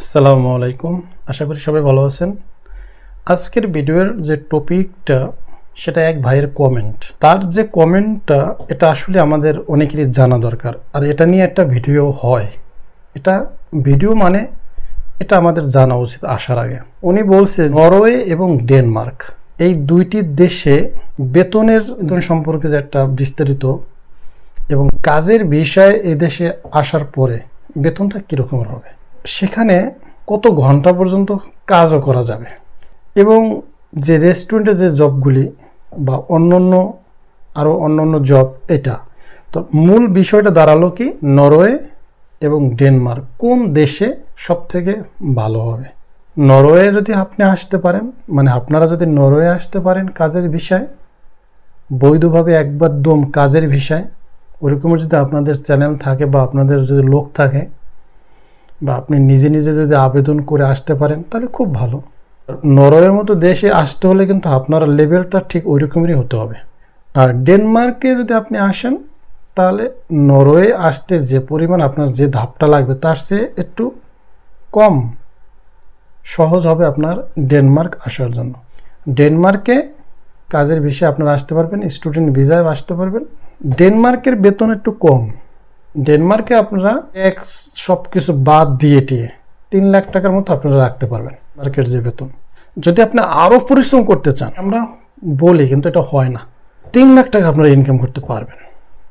আসসালামু আলাইকুম। আশা করি সবাই ভালো আছেন। আজকের ভিডিওর যে টপিকটা, সেটা এক ভাইয়ের কমেন্ট তার যে কমেন্টটা এটা আসলে আমাদের অনেকেরই জানা দরকার। আর এটা নিয়ে একটা ভিডিও হয়। এটা ভিডিও মানে এটা আমাদের জানা উচিত আসার আগে। উনি বলছে, নরওয়ে এবং ডেনমার্ক, এই দুইটি দেশে বেতনের সম্পর্কে যে একটা বিস্তারিত এবং কাজের বিষয়ে এদেশে আসার পরে বেতনটা কীরকমের হবে? সেখানে কত ঘণ্টা পর্যন্ত কাজও করা যাবে। এবং যে রেস্টুরেন্টে যে জবগুলি বা অন্যান্য আরও অন্যান্য জব এটা, তো মূল বিষয়টা দাঁড়াল কি নরওয়ে এবং ডেনমার্ক। কোন দেশে সব থেকে ভালো হবে? নরওয়ে যদি আপনি আসতে পারেন মানে আপনারা যদি নরওয়ে আসতে পারেন কাজের বিষয়, বৈধভাবে একবার দম কাজের বিষয় ওরকম যদি আপনাদের চ্যানেল থাকে বা আপনাদের যদি লোক থাকে বা আপনি নিজে নিজে যদি আবেদন করে আসতে পারেন, তাহলে খুব ভালো। নরওয়ের মতো দেশে আসতে হলে কিন্তু আপনার লেভেলটা ঠিক ওই রকমেরই হতে হবে। আর ডেনমার্কে যদি আপনি আসেন, তাহলে নরওয়ে আসতে যে পরিমাণ আপনার যে ধাপটা লাগবে, তার চেয়ে একটু কম সহজ হবে আপনার ডেনমার্ক আসার জন্য। ডেনমার্কে কাজের বিষয়ে আপনারা আসতে পারবেন, স্টুডেন্ট ভিসায় আসতে পারবেন। ডেনমার্কের বেতন একটু কম। ডেনমার্কে আপনারা এক সব কিছু বাদ দিয়ে টিয়ে তিন লাখ টাকার মতো আপনারা রাখতে পারবেন মার্কেট যে বেতন। যদি আপনি আরও পরিশ্রম করতে চান, আমরা বলি, কিন্তু এটা হয় না। তিন লাখ টাকা আপনারা ইনকাম করতে পারবেন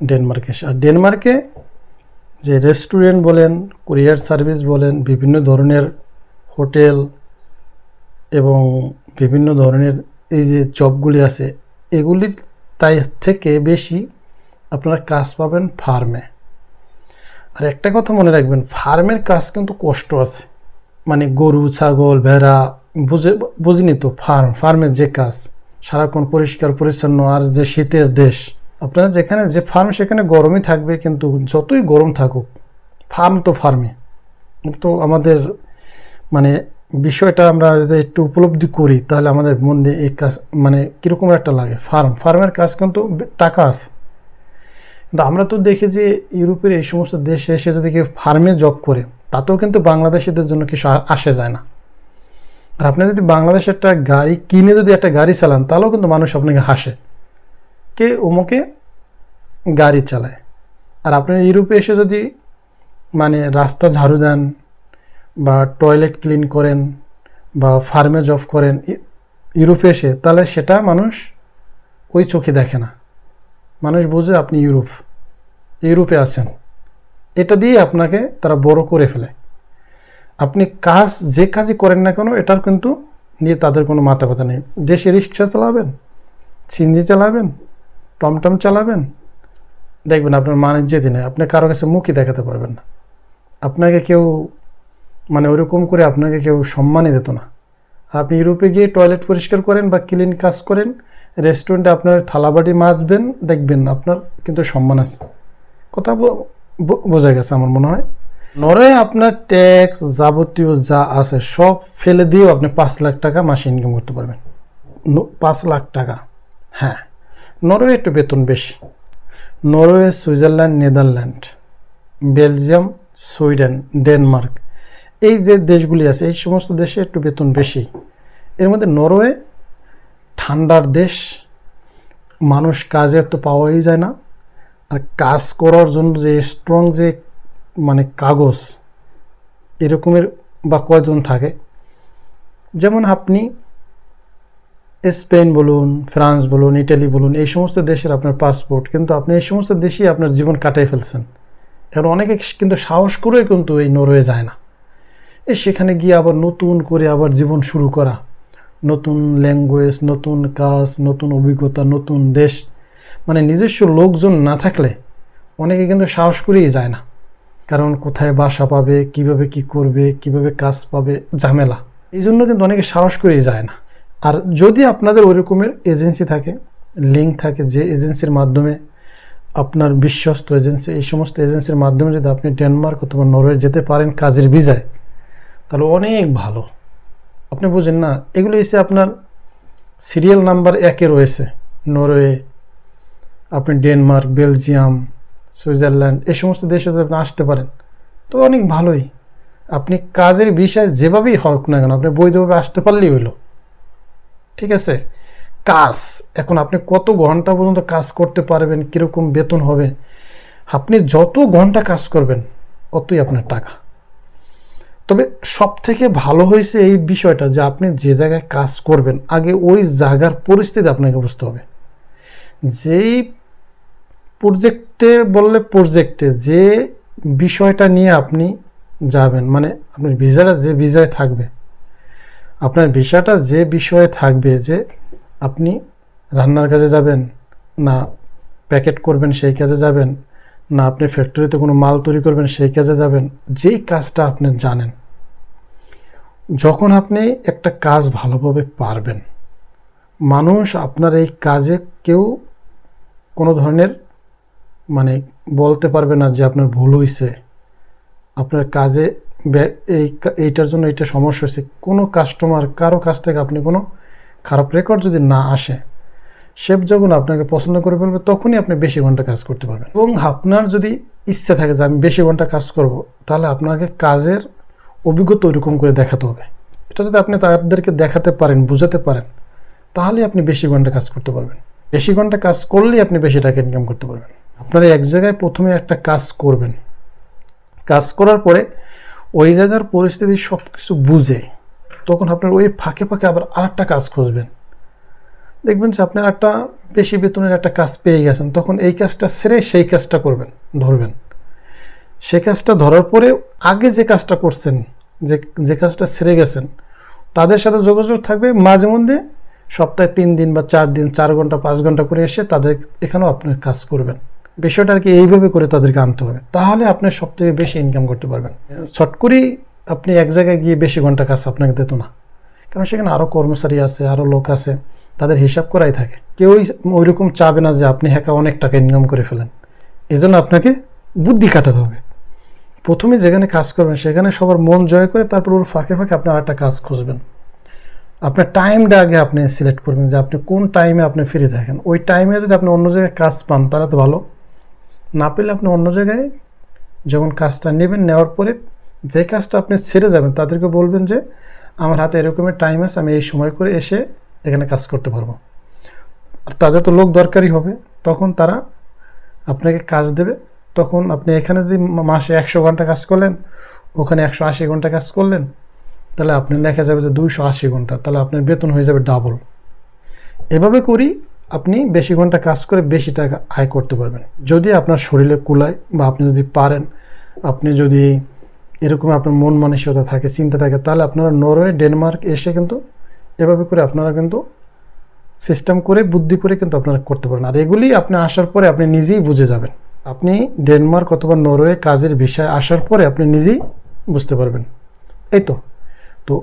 ডেনমার্কে। আর ডেনমার্কে যে রেস্টুরেন্ট বলেন কুরিয়ার সার্ভিস বলেন, বিভিন্ন ধরনের হোটেল এবং বিভিন্ন ধরনের এই যে জবগুলি আছে, এগুলির তাই থেকে বেশি আপনারা কাজ পাবেন ফার্মে। আর একটা কথা মনে রাখবেন, ফার্মের কাজ কিন্তু কষ্ট আছে। মানে গরু, ছাগল, ভেড়া, বুঝে, বুঝিনি তো, ফার্ম, ফার্মের যে কাজ, সারাক্ষণ পরিষ্কার, পরিচ্ছন্ন, আর যে শীতের দেশ। আপনারা যেখানে, যে ফার্ম সেখানে গরমই থাকবে, কিন্তু যতই গরম থাকুক, ফার্ম তো ফার্মে। তো আমাদের মানে বিষয়টা আমরা যদি একটু উপলব্ধি করি, তাহলে আমাদের মন দিয়ে এই কাজ মানে কীরকম একটা লাগে। ফার্ম, ফার্মের কাজ কিন্তু টাকা আছে। কিন্তু আমরা তো দেখি যে ইউরোপের এই সমস্ত দেশে এসে যদি কেউ ফার্মে জব করে, তাতেও কিন্তু বাংলাদেশিদের জন্য কিছু আসে যায় না। আর আপনি যদি বাংলাদেশে একটা গাড়ি কিনে যদি একটা গাড়ি চালান, তাহলেও কিন্তু মানুষ আপনাকে হাসে। কে? অমুকে গাড়ি চালায়। আর আপনি ইউরোপে এসে যদি মানে রাস্তা ঝাড়ু দেন বা টয়লেট ক্লিন করেন বা ফার্মে জব করেন ইউরোপে এসে, তাহলে সেটা মানুষ ওই চোখে দেখে না। মানুষ বোঝে আপনি ইউরোপ, ইউরোপে আছেন। এটা দিয়ে আপনাকে তারা বড় করে ফেলে। আপনি কাজ, যে কাজই করেন না কেন, এটার কিন্তু নিয়ে তাদের কোনো মাথা ব্যথা নেই। দেশে রিক্সা চালাবেন সিনজি চালাবেন, টমটম চালাবেন, দেখবেন আপনার মানের যেতে নেই। আপনি কারও কাছে মুখই দেখাতে পারবেন না। আপনাকে কেউ মানে ওরকম করে আপনাকে কেউ সম্মানই দিত না। আপনি ইউরোপে গিয়ে টয়লেট পরিষ্কার করেন বা ক্লিন কাজ করেন রেস্টুরেন্টে আপনার থালাবাটি মাজবেন, দেখবেন আপনার কিন্তু সম্মান আছে। কথা বোঝা গেছে আমার মনে হয়। নরে আপনার ট্যাক্স যাবতীয় যা আছে সব ফেলে দিয়েও আপনি পাঁচ লাখ টাকা মাসে ইনকাম করতে পারবেন। পাঁচ লাখ টাকা। হ্যাঁ নরওয়ে একটু বেতন বেশি। Norway Switzerland, Netherland, Belgium, Sweden, Denmark. এই যে দেশগুলি আছে, এই সমস্ত দেশে একটু বেতন বেশি। এর মধ্যে নরওয়ে ঠান্ডার দেশ, মানুষ কাজে তো পাওয়াই যায় না। আর কাজ করার জন্য যে স্ট্রং যে মানে কাগজ, এরকমের বা কয়জন থাকে। যেমন আপনি স্পেন বলুন, ফ্রান্স বলুন, ইটালি বলুন, এই সমস্ত দেশের আপনার পাসপোর্ট কিন্তু আপনি এই সমস্ত দেশেই আপনার জীবন কাটাই ফেলছেন। এখন অনেকে কিন্তু সাহস করে কিন্তু এই নরওয়ে যায় না। এই সেখানে গিয়ে আবার নতুন করে আবার জীবন শুরু করা। নতুন ল্যাঙ্গুয়েজ নতুন কাজ, নতুন অভিজ্ঞতা, নতুন দেশ। মানে নিজস্ব লোকজন না থাকলে অনেকে কিন্তু সাহস করেই যায় না। কারণ কোথায় বাসা পাবে, কীভাবে কি করবে, কীভাবে কাজ পাবে, ঝামেলা। এই জন্য কিন্তু অনেকে সাহস করেই যায় না। আর যদি আপনাদের ওই রকমের এজেন্সি থাকে লিঙ্ক থাকে যে এজেন্সির মাধ্যমে আপনার বিশ্বস্ত এজেন্সি এই সমস্ত এজেন্সির মাধ্যমে যদি আপনি ডেনমার্ক অথবা নরওয়ে যেতে পারেন কাজের ভিসায় তাহলে অনেক ভালো। আপনি বুঝেন না, এগুলো এসে আপনার সিরিয়াল নাম্বার একে রয়েছে নরওয়ে, আপনি ডেনমার্ক, বেলজিয়াম, সুইজারল্যান্ড, এই সমস্ত দেশে আপনি আসতে পারেন, তো অনেক ভালোই। আপনি কাজের বিষয় যেভাবেই হোক না কেন, আপনি বৈধভাবে আসতে পারলেই হইল। ঠিক আছে? কাজ, এখন আপনি কত ঘণ্টা পর্যন্ত কাজ করতে পারবেন, কীরকম বেতন হবে? আপনি যত ঘণ্টা কাজ করবেন, অতই আপনার টাকা। তবে সব থেকে ভালো হয়েছে এই বিষয়টা যে আপনি যে জায়গায় কাজ করবেন, আগে ওই জায়গার পরিস্থিতি আপনাকে বুঝতে হবে। যেই প্রজেক্টে বললে প্রজেক্টে যে বিষয়টা নিয়ে আপনি যাবেন মানে আপনার ভিসাটা যে ভিসায় থাকবে, আপনার ভিসাটা যে বিষয়ে থাকবে যে আপনি রান্নার কাজে যাবেন না, প্যাকেট করবেন সেই কাজে যাবেন না আপনি ফ্যাক্টরিতে কোনো মাল তৈরি করবেন, সেই কাজে যাবেন, যেই কাজটা আপনি জানেন। যখন আপনি একটা কাজ ভালোভাবে পারবেন, মানুষ আপনার এই কাজে কেউ কোনো ধরনের মানে বলতে পারবে না যে আপনার ভুল হয়েছে আপনার কাজে এই এইটার জন্য এইটা সমস্যা হয়েছে কোনো কাস্টমার কারও কাছ থেকে আপনি কোনো খারাপ রেকর্ড যদি না আসে শেফ যখন আপনাকে পছন্দ করে ফেলবে, তখনই আপনি বেশি ঘণ্টা কাজ করতে পারবেন। এবং আপনার যদি ইচ্ছা থাকে যে আমি বেশি ঘণ্টা কাজ করব, তাহলে আপনাকে কাজের অভিজ্ঞতা ওইরকম করে দেখাতে হবে। এটা যদি আপনি তাদেরকে দেখাতে পারেন, বুঝাতে পারেন, তাহলে আপনি বেশি ঘণ্টা কাজ করতে পারবেন। বেশি ঘণ্টা কাজ করলেই আপনি বেশি টাকা ইনকাম করতে পারবেন। আপনারা এক জায়গায় প্রথমে একটা কাজ করবেন। কাজ করার পরে ওই জায়গার পরিস্থিতি সব কিছু বুঝে, তখন আপনার ওই ফাঁকে ফাঁকে আবার আরেকটা কাজ খুঁজবেন। দেখবেন যে আপনি একটা বেশি বেতনের একটা কাজ পেয়ে গেছেন, তখন এই কাজটা ছেড়ে সেই কাজটা করবেন, ধরবেন। সে কাজটা ধরার পরে আগে যে কাজটা করছেন, যে যে কাজটা ছেড়ে গেছেন, তাদের সাথে যোগাযোগ থাকবে মাঝে মধ্যে সপ্তাহে তিন দিন বা চার দিন, চার ঘণ্টা, পাঁচ ঘণ্টা করে এসে তাদের এখানেও আপনার কাজ করবেন। বিষয়টা আর কি এইভাবে করে তাদেরকে আনতে হবে। তাহলে আপনি সব থেকে বেশি ইনকাম করতে পারবেন। শর্ট করেই আপনি এক জায়গায় গিয়ে বেশি ঘণ্টা কাজ আপনাকে দিত না। কারণ সেখানে আরও কর্মচারী আছে আরও লোক আছে। তাদের হিসাব করাই থাকে। কেউই ওইরকম চাবে না যে আপনি হ্যাকা অনেক টাকা ইনকাম করে ফেলেন। এই জন্য আপনাকে বুদ্ধি কাটাতে হবে। প্রথমে যেখানে কাজ করবেন, সেখানে সবার মন জয় করে তারপর ওর ফাঁকে ফাঁকে আপনি আর একটা কাজ খুঁজবেন। আপনার টাইমটা আগে আপনি সিলেক্ট করবেন যে আপনি কোন টাইমে আপনি ফ্রি থাকেন। ওই টাইমে যদি আপনি অন্য জায়গায় কাজ পান, তাহলে তো ভালো। না পেলে আপনি অন্য জায়গায় যখন কাজটা নেবেন, নেওয়ার পরে যে কাজটা আপনি ছেড়ে যাবেন, তাদেরকে বলবেন যে, আমার হাতে এরকমের টাইম আছে, আমি এই সময় করে এসে এখানে কাজ করতে পারব। আর তাদের তো লোক দরকারই হবে। তখন তারা আপনাকে কাজ দেবে। তখন আপনি এখানে যদি মাসে একশো ঘণ্টা কাজ করলেন, ওখানে একশো আশি ঘণ্টা কাজ করলেন, তাহলে আপনি দেখা যাবে যে দুইশো আশি ঘণ্টা, তাহলে আপনার বেতন হয়ে যাবে ডাবল এভাবে করি আপনি বেশি ঘণ্টা কাজ করে বেশি টাকা আয় করতে পারবেন। যদি আপনার শরীরে কুলায় বা আপনি যদি পারেন, আপনি যদি এরকম আপনার মন মানসিকতা থাকে, চিন্তা থাকে, তাহলে আপনারা নরওয়ে, ডেনমার্ক এসে কিন্তু এভাবে করে আপনারা কিন্তু সিস্টেম করে, বুদ্ধি করে কিন্তু আপনারা করতে পারেন। আর এগুলি আপনি আসার পরে আপনি নিজেই বুঝে যাবেন। আপনি ডেনমার্ক অথবা নরওয়ে কাজের বিষয়ে আসার পরে আপনি নিজেই বুঝতে পারবেন। এই তো। তো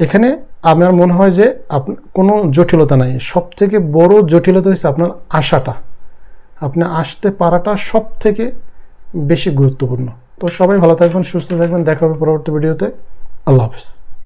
এখানে আমার মনে হয় যে আপ, কোনো জটিলতা নাই। সব থেকে বড় জটিলতা হচ্ছে আপনার আশাটা। আপনি আসতে পারাটা সব থেকে বেশি গুরুত্বপূর্ণ। তো সবাই ভালো থাকবেন, সুস্থ থাকবেন। দেখা হবে পরবর্তী ভিডিওতে। আল্লাহ হাফিজ।